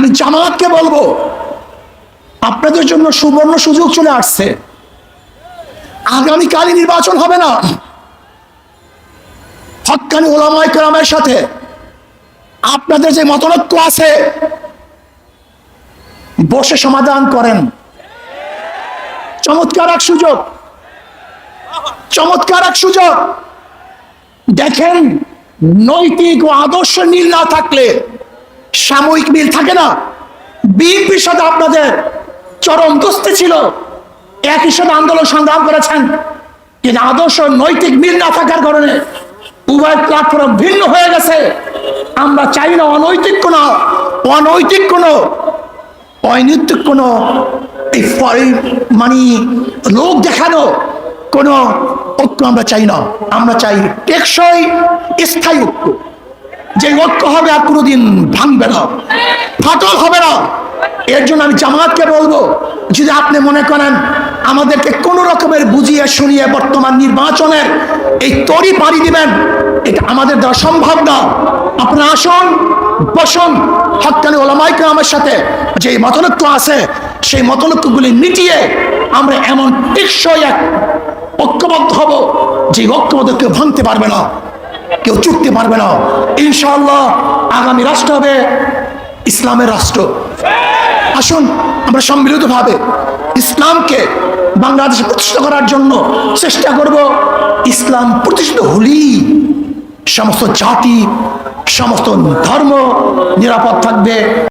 আমি জামাতকে বলব, আপনাদের জন্য সুবর্ণ সুযোগ চলে আসছে। আগামীকালই নির্বাচন হবে না। হকানি ওলামায় কেরামের সাথে আপনাদের যে মতনৈক্য আছে, বসে সমাধান করেন। চমৎকার এক সুযোগ। চমৎকার এক সুযোগ। দেখেন, নৈতিক ও আদর্শ মিল না থাকলে সাময়িক মিল থাকে না। বিএনপির সাথে আপনাদের চরম দোস্তি ছিল। একই সাথে আন্দোলন সংগ্রাম করেছেন। কিন্তু আদর্শ নৈতিক মিল না থাকার কারণে উভয় প্ল্যাটফর্ম ভিন্ন হয়ে গেছে। আমরা চাই না অনৈতিক কোনো অনৈতিক কোনো অনৈতিক কোনো মানে লোক দেখানো কোনো ঐক্য আমরা চাই না। আমরা চাই টেকসই, স্থায়ী ঐক্য। যে ঐক্য হবে আর কোনোদিন ভাঙবে না। ফাটল হবে না। এর জন্য আমি জামাতকে বলব, যদি আপনি মনে করেন আমাদেরকে কোন রকমের বুঝিয়ে শুনিয়ে বর্তমান নির্বাচনের এই তরি পাড়ি দিবেন, এটা আমাদের দেওয়া সম্ভব না। আপনারা আসুন, বসুন, হকানি ওলামাইকে আমার সাথে যে মতনৈক্য আছে, সেই মতনৈক্যগুলি মিটিয়ে আমরা এমন টেকসই এক ঐক্যবদ্ধ হব যে ঐক্যবদ্ধ কেউ ভাঙতে পারবে না। কেউ চুক্তি পারবে না। ইনশাল্লাহ আগামী রাষ্ট্র হবে ইসলামের রাষ্ট্র। আসুন, আমরা সম্মিলিতভাবে ইসলামকে বাংলাদেশ প্রতিষ্ঠা করার জন্য চেষ্টা করব ইসলাম প্রতিষ্ঠিত হলেই সমস্ত জাতি, সমস্ত ধর্ম নিরাপদ থাকবে।